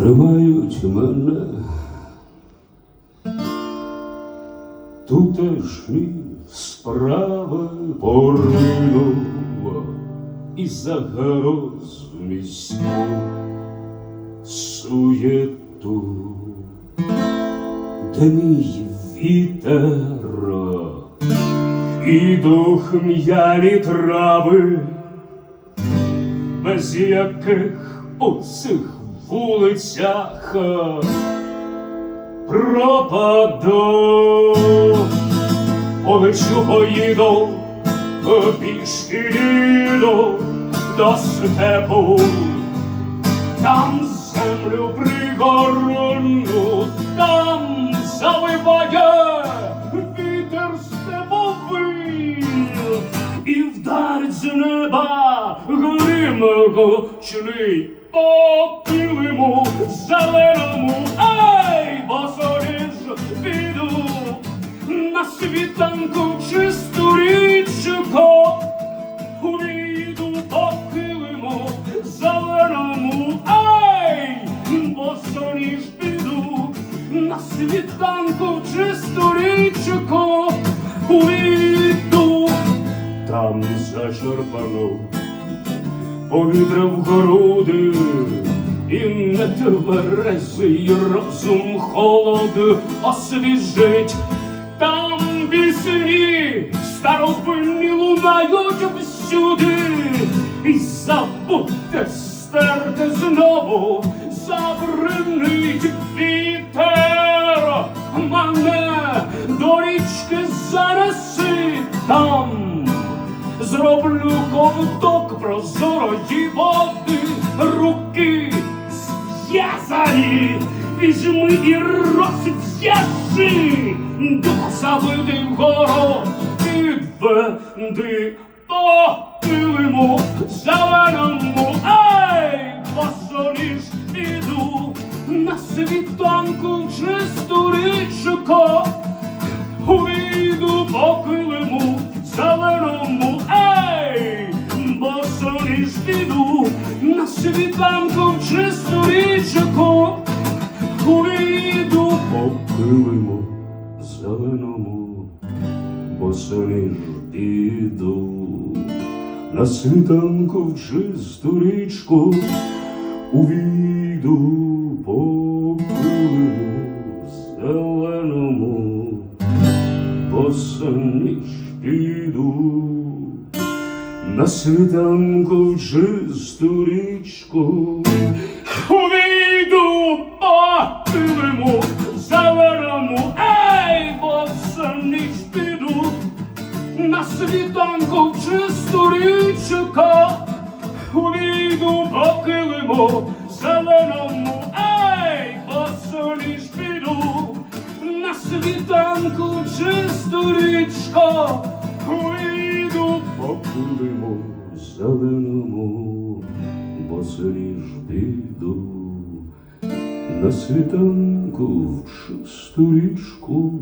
тримають мене. Тутешні справи поринув і загроз міську суєту, де мій вітер і дух м'ялі трави, без яких у цих вулицях пропаду, полечу поїду, пішки їду до степу, там землю пригорну, там завиває вітер степовий, і вдарить з неба гучний по килиму зеленому, ай, бо ж піду на світанку чисту річку, увійду по килиму зеленому, ай, бо ж піду на світанку чисту річку, увійду там зачерпану повітря в груди, і нетверезий розум холод освіжить. Там пісні старовинні лунають всюди, і забудьте стерти знову, забринить вітер мене до річки занеси там зроблю ковток прозорої води, руки зв'язані, візьми і розв'яжи, дух забитий вгору, підведи по килиму зеленому, ай, посоліш піду на світанку в чисту річку. Увійду по зеленому, бо соніж піду на світанку в чисту річку. Увійду по килиму зеленому босоніж піду на світанку в чисту річку. Увійду по килиму зеленому, ей, босоніж піду. На світанку в чисту річку. Увійду по килиму зеленому, ей, босоніж піду. На світанку чисту річку, вийду по килиму зеленому, бо сиріж піду на світанку в чисту річку.